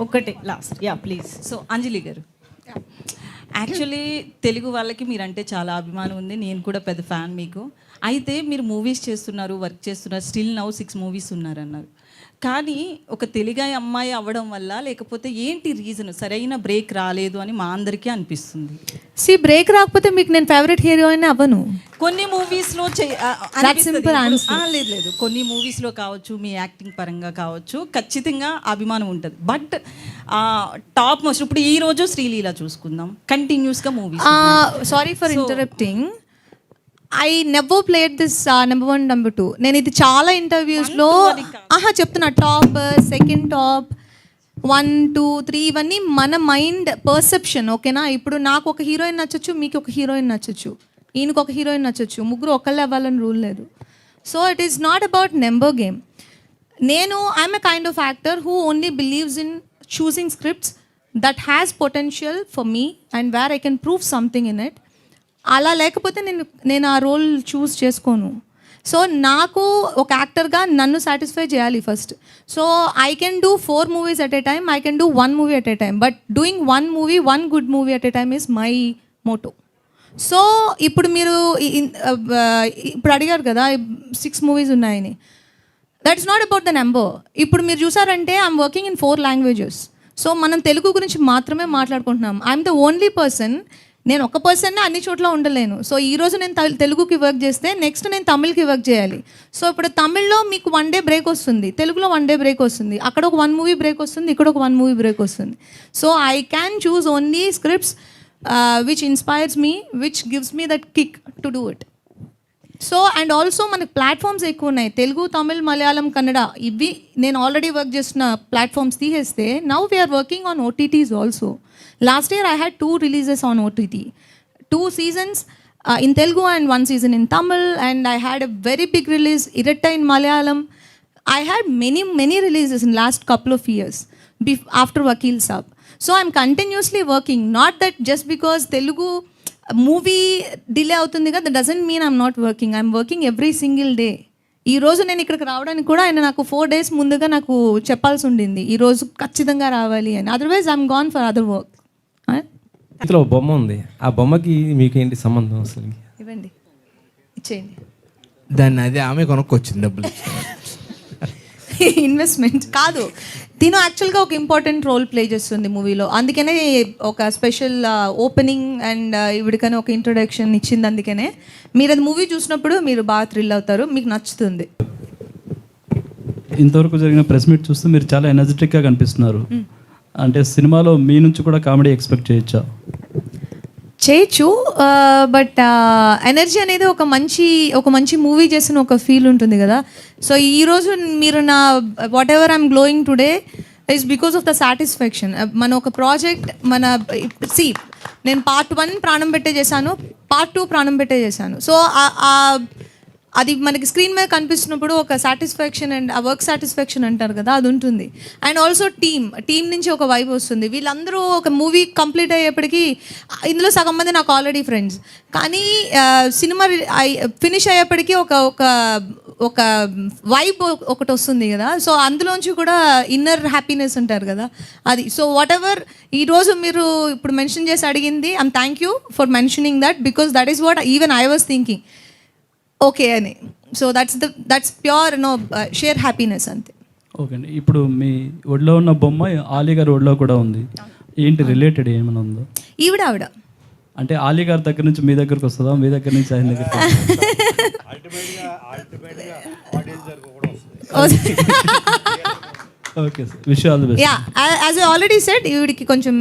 ఒక్కటే last yeah please so Anjali garu. Actually Telugu వాళ్ళకి మీరంటే చాలా అభిమానం ఉంది. నేను కూడా పెద్ద ఫ్యాన్ మీకు. అయితే మీరు మూవీస్ చేస్తున్నారు వర్క్ చేస్తున్నారు. స్టిల్ నౌ సిక్స్ మూవీస్ ఉన్నారన్నారు. కానీ ఒక తెలుగాయి అమ్మాయి అవ్వడం వల్ల లేకపోతే ఏంటి రీజన్? సరైన బ్రేక్ రాలేదు అని మా అందరికీ అనిపిస్తుంది. సి బ్రేక్ రాకపోతే మీకు నేను ఫేవరెట్ హీరోయిన్ అవ్వను. కొన్ని మూవీస్లో. లేదు లేదు. కొన్ని మూవీస్లో కావచ్చు మీ యాక్టింగ్ పరంగా కావచ్చు ఖచ్చితంగా అభిమానం ఉంటుంది. బట్ టాప్ మోస్ట్ ఇప్పుడు ఈ రోజు శ్రీలీల చూసుకుందాం. కంటిన్యూస్గా movies sorry for interrupting I never played this number one number two నేను ఇది చాలా ఇంటర్వ్యూస్లో ఆహా చెప్తున్నా. Top second top one two three ఇవన్నీ మన మైండ్ పర్సెప్షన్ ఓకేనా? ఇప్పుడు నాకు ఒక హీరోయిన్ నచ్చచ్చు మీకు ఒక హీరోయిన్ నచ్చచ్చు. ఈయనకు ఒక హీరోయిన్ నచ్చచ్చు. ముగ్గురు ఒకళ్ళే అవ్వాలని రూల్ లేదు. So it is not about number game నేను I'm a kind of actor who only believes in choosing scripts that has potential for me and where I can prove something in it అలా లేకపోతే నేను నేను ఆ role చూస్ చేసుకోను. So నాకు ఒక యాక్టర్గా నన్ను సాటిస్ఫై చేయాలి first so I can do four movies at a time I can do one movie at a time but doing one movie one good movie at a time is my motto so ఇప్పుడు మీరు ఇప్పుడు అడిగారు కదా six movies ఉన్నాయని. That is not about the number ఇప్పుడు మీరు చూసారంటే I'm working in four languages so మనం తెలుగు గురించి మాత్రమే మాట్లాడుకుంటున్నాం. ఐఎమ్ ద ఓన్లీ పర్సన్ నేను ఒక పర్సన్ అన్ని చోట్ల ఉండలేను. సో ఈ రోజు నేను తెలుగుకి వర్క్ చేస్తే నెక్స్ట్ నేను తమిళ్కి వర్క్ చేయాలి. సో ఇప్పుడు తమిళ్ళో మీకు వన్ డే బ్రేక్ వస్తుంది. తెలుగులో వన్ డే బ్రేక్ వస్తుంది. అక్కడ ఒక వన్ మూవీ బ్రేక్ వస్తుంది. ఇక్కడ ఒక వన్ మూవీ బ్రేక్ వస్తుంది. So I can choose only scripts which inspires me which gives me that kick to do it so and also మనకి ప్లాట్ఫామ్స్ ఎక్కువ ఉన్నాయి తెలుగు తమిళ్ మలయాళం కన్నడ ఇవి నేను ఆల్రెడీ వర్క్ చేసిన ప్లాట్ఫామ్స్ తీసేస్తే now we are working on OTTs also last year I had two releases on OTT two seasons in Telugu and one season in Tamil and I had a very big release Iratta in Malayalam I had many, many releases in last couple of years bef- after Vakil Sab. So I'm continuously working. Not that just because Telugu movie delay అవుతుంది కదా doesn't mean I'm not working I'm working every single day ఈ రోజు నేను ఇక్కడికి రావడానికి కూడా ఆయన నాకు ఫోర్ డేస్ ముందుగా నాకు చెప్పాల్సి ఉండింది ఈ రోజు ఖచ్చితంగా రావాలి అని. Otherwise I'm gone for other work ఇందులో బొమ్మ ఉంది. ఆ బొమ్మకి మీకు ఏంటి సంబంధం అసలు? ఇవ్వండి. ఇచ్చేయండి. దాన్ని అదే ఆమె కొనుక్కొచ్చింది డబ్బులు. ఇన్వెస్ట్మెంట్ కాదు. తిను యాక్చువల్గా ఒక ఇంపార్టెంట్ రోల్ ప్లే చేస్తుంది మూవీలో. అందుకనే ఒక స్పెషల్ ఓపెనింగ్ అండ్ ఇవిడికనే ఒక ఇంట్రొడక్షన్ ఇచ్చింది అందుకనే. మీరు అది మూవీ చూసినప్పుడు మీరు బాగా థ్రిల్ అవుతారు. మీకు నచ్చుతుంది. ఇంతవరకు జరిగిన ప్రెస్ మీట్ చూస్తే మీరు చాలా ఎనర్జెటిక్గా కనిపిస్తున్నారు. అంటే సినిమాలో మీ నుంచి కూడా కామెడీ ఎక్స్పెక్ట్ చేయొచ్చా? చేయొచ్చు బట్ ఎనర్జీ అనేది ఒక మంచి ఒక మంచి మూవీ చేసిన ఒక ఫీల్ ఉంటుంది కదా. సో ఈరోజు మీరు నా whatever I'm glowing today is because of the satisfaction మన ఒక ప్రాజెక్ట్ మన సీ నేను పార్ట్ వన్ ప్రాణం పెట్టే చేశాను పార్ట్ టూ ప్రాణం పెట్టే చేశాను. సో అది మనకి స్క్రీన్ మీద కనిపిస్తున్నప్పుడు ఒక సాటిస్ఫాక్షన్ అండ్ ఆ వర్క్ సాటిస్ఫాక్షన్ అంటారు కదా అది ఉంటుంది. అండ్ ఆల్సో టీమ్ టీమ్ నుంచి ఒక వైబ్ వస్తుంది. వీళ్ళందరూ ఒక మూవీ కంప్లీట్ అయ్యేప్పటికీ ఇందులో సగం మంది నాకు ఆల్రెడీ ఫ్రెండ్స్ కానీ సినిమా ఫినిష్ అయ్యేప్పటికీ ఒక ఒక ఒక వైబ్ ఒకటి వస్తుంది కదా. సో అందులోంచి కూడా ఇన్నర్ హ్యాపీనెస్ ఉంటారు కదా. అది సో వాట్ ఎవర్ ఈరోజు మీరు ఇప్పుడు మెన్షన్ చేసి అడిగింది I'm thank you for mentioning that because that is what even I was thinking okay అని so that's the that's pure no share happiness అంతే ఓకే అండి ఇప్పుడు మీ ఒడిలో ఉన్న బొమ్మ ఆలీ గారి ఒడిలో కూడా ఉంది. ఏంటి రిలేటెడ్ ఏమైనా ఉందో? ఈవిడ ఆవిడ. అంటే ఆలీ గారి దగ్గర నుంచి మీ దగ్గరకు వస్తుందా? మీ దగ్గర నుంచి ఆయన దగ్గర okay. Sir wish all the best yeah as I already set ఈవిడికి కొంచెం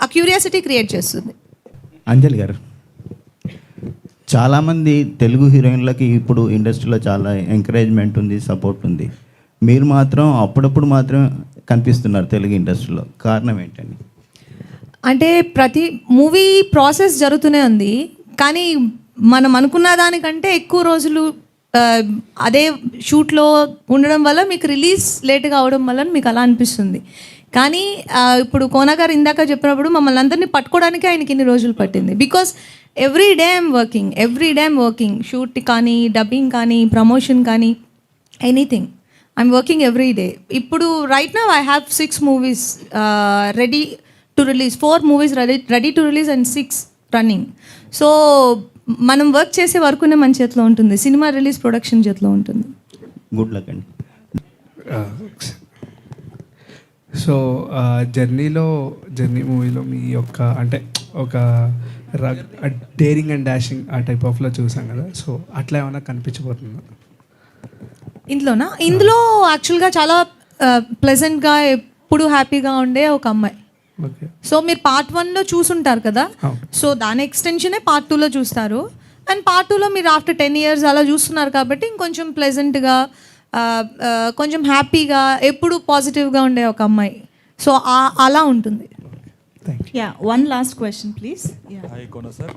ఆ క్యూరియాసిటీ క్రియేట్ చేస్తుంది. అంజలి గారు. చాలామంది తెలుగు హీరోయిన్లకి ఇప్పుడు ఇండస్ట్రీలో చాలా ఎంకరేజ్మెంట్ ఉంది సపోర్ట్ ఉంది. మీరు మాత్రం అప్పుడప్పుడు మాత్రం కనిపిస్తున్నారు తెలుగు ఇండస్ట్రీలో. కారణం ఏంటండి? అంటే ప్రతి మూవీ ప్రాసెస్ జరుగుతూనే ఉంది. కానీ మనం అనుకున్న దానికంటే ఎక్కువ రోజులు అదే షూట్లో ఉండడం వల్ల మీకు రిలీజ్ లేట్గా అవడం వల్ల మీకు అలా అనిపిస్తుంది. కానీ ఇప్పుడు కోన గారు ఇందాక చెప్పినప్పుడు మమ్మల్ని అందరినీ పట్టుకోవడానికి ఆయనకి ఇన్ని రోజులు పట్టింది. Because every day I'm working every day I'm working shoot కానీ డబ్బింగ్ కానీ ప్రమోషన్ కానీ anything I'm working every day ఇప్పుడు రైట్ నా I have six movies ready to release four movies ready ready to release and six running so మనం work చేసే వరకునే మన చేతిలో ఉంటుంది. సినిమా రిలీజ్ ప్రొడక్షన్ చేతిలో ఉంటుంది. గుడ్ లక్ అండి. సో జర్నీలో జర్నీ మూవీలో మీ యొక్క అంటే ఒక డేరింగ్ అండ్ డాషింగ్ ఆ టైప్ ఆఫ్లో చూసాం కదా. సో అట్లా ఏమైనా కనిపించబోతుందా? ఇందులోనా? ఇందులో యాక్చువల్గా చాలా ప్లెజెంట్గా ఎప్పుడు హ్యాపీగా ఉండే ఒక అమ్మాయి. ఓకే. సో మీరు పార్ట్ వన్లో చూసుంటారు కదా. సో దాని ఎక్స్టెన్షనే పార్ట్ టూలో చూస్తారు. అండ్ పార్ట్ టూలో మీరు ఆఫ్టర్ టెన్ ఇయర్స్ అలా చూస్తున్నారు కాబట్టి ఇంకొంచెం ప్లెజెంట్గా కొంచెం హ్యాపీగా ఎప్పుడు పాజిటివ్గా ఉండే ఒక అమ్మాయి. సో అలా ఉంటుంది. Yeah one last question please yeah hi Kona sir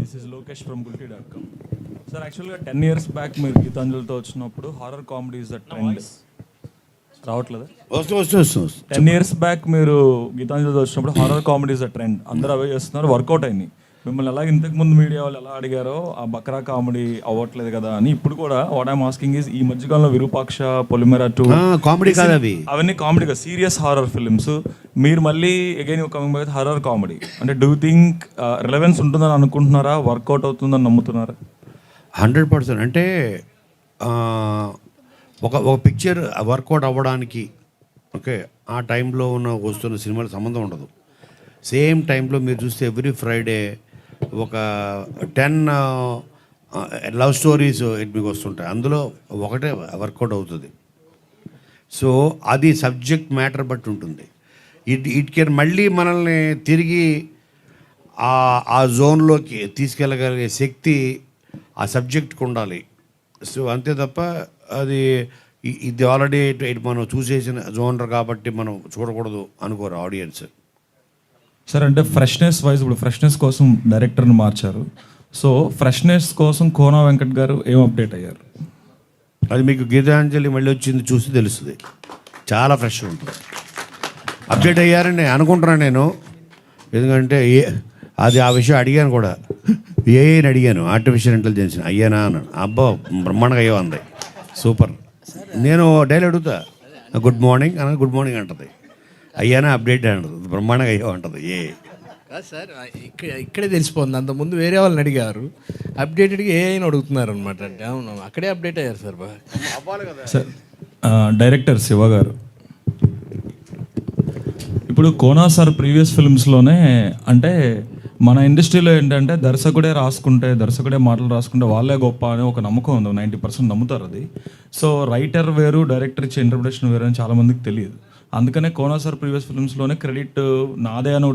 this is Lokesh from Gulte dot com sir యాక్చువల్గా టెన్ ఇయర్స్ బ్యాక్ మీరు గీతాంజలితో వచ్చినప్పుడు horror comedy is the trend రావట్లేదు. టెన్ ఇయర్స్ బ్యాక్ మీరు గీతాంజలితో వచ్చినప్పుడు horror comedy is the trend అందరూ అవే చేస్తున్నారు వర్కౌట్ అయింది మిమ్మల్ని ఎలా ఇంతకు ముందు మీడియా వాళ్ళు ఎలా అడిగారో ఆ బక్రా కామెడీ అవ్వట్లేదు కదా అని ఇప్పుడు కూడా వాట్ ఐమ్ ఆస్కింగ్ ఈ మధ్యకాలంలో విరూపాక్ష పొలిమెరా టూ కామెడీ కాదు అవి అవన్నీ కామెడీగా సీరియస్ హారర్ ఫిల్మ్స్ మీరు మళ్ళీ again coming back horror comedy అంటే డూ థింక్ రిలవెన్స్ ఉంటుందని అనుకుంటున్నారా? వర్కౌట్ అవుతుందని నమ్ముతున్నారా? Hundred percent. అంటే ఒక ఒక పిక్చర్ వర్కౌట్ అవ్వడానికి ఓకే ఆ టైంలో ఉన్న వస్తున్న సినిమాలకు సంబంధం ఉండదు. సేమ్ టైంలో మీరు చూస్తే ఎవ్రీ ఫ్రైడే ఒక టెన్ లవ్ స్టోరీస్ మీకు వస్తుంటాయి. అందులో ఒకటే వర్కౌట్ అవుతుంది. సో అది సబ్జెక్ట్ మ్యాటర్ బట్టి ఉంటుంది. ఇట్ ఇట్ కెన్ మళ్ళీ మనల్ని తిరిగి ఆ ఆ జోన్లోకి తీసుకెళ్ళగలిగే శక్తి ఆ సబ్జెక్ట్కి ఉండాలి. సో అంతే తప్ప అది ఇది ఆల్రెడీ ఇటు- ఇటు మనం చూసేసిన జోనర్ కాబట్టి మనం చూడకూడదు అనుకోరు ఆడియన్స్ సార్ అంటే ఫ్రెష్నెస్ వైజ్ ఇప్పుడు ఫ్రెష్నెస్ కోసం డైరెక్టర్ని మార్చారు. సో ఫ్రెష్నెస్ కోసం కోనా వెంకట్ గారు ఏం అప్డేట్ అయ్యారు? అది మీకు గీతాంజలి మళ్ళీ వచ్చింది చూసి తెలుస్తుంది. చాలా ఫ్రెష్ ఉంటుంది. అప్డేట్ అయ్యారని నేను అనుకుంటున్నాను నేను. ఎందుకంటే ఏ అది ఆ విషయం అడిగాను కూడా. ఏఐని అడిగాను ఆర్టిఫిషియల్ ఇంటెలిజెన్స్ అయ్యానా అన్నాను. అబ్బా బ్రహ్మాండంగా అయ్యో అంది సూపర్. నేను డైలీ అడుగుతా. గుడ్ మార్నింగ్ అనగా గుడ్ మార్నింగ్ అంటది. అయ్యానా అప్డేట్ అంటది. బ్రహ్మాండంగా అయ్యో అంటది. ఏ? కాదు సార్ ఇక్కడ ఇక్కడే తెలిసిపోతుంది. అంత ముందు వేరే వాళ్ళని అడిగారు. అప్డేటెడ్గా ఏ అయినా అడుగుతున్నారు అనమాట అంటే అవును అక్కడే అప్డేట్ అయ్యారు సార్ బాగా. సార్ ఆ, డైరెక్టర్ శివ గారు. ఇప్పుడు కోనా సార్ ప్రీవియస్ ఫిల్మ్స్లోనే అంటే మన ఇండస్ట్రీలో ఏంటంటే దర్శకుడే రాసుకుంటే దర్శకుడే మాటలు రాసుకుంటే వాళ్ళే గొప్ప అని ఒక నమ్మకం ఉంది. నైంటీ పర్సెంట్ నమ్ముతారు అది. సో రైటర్ వేరు డైరెక్టర్ ఇచ్చే ఇంటర్ప్రిటేషన్ వేరు అని చాలా మందికి తెలియదు. అందుకనే కోనా సార్ ప్రీవియస్ ఫిల్మ్స్లోనే క్రెడిట్ నాదే అని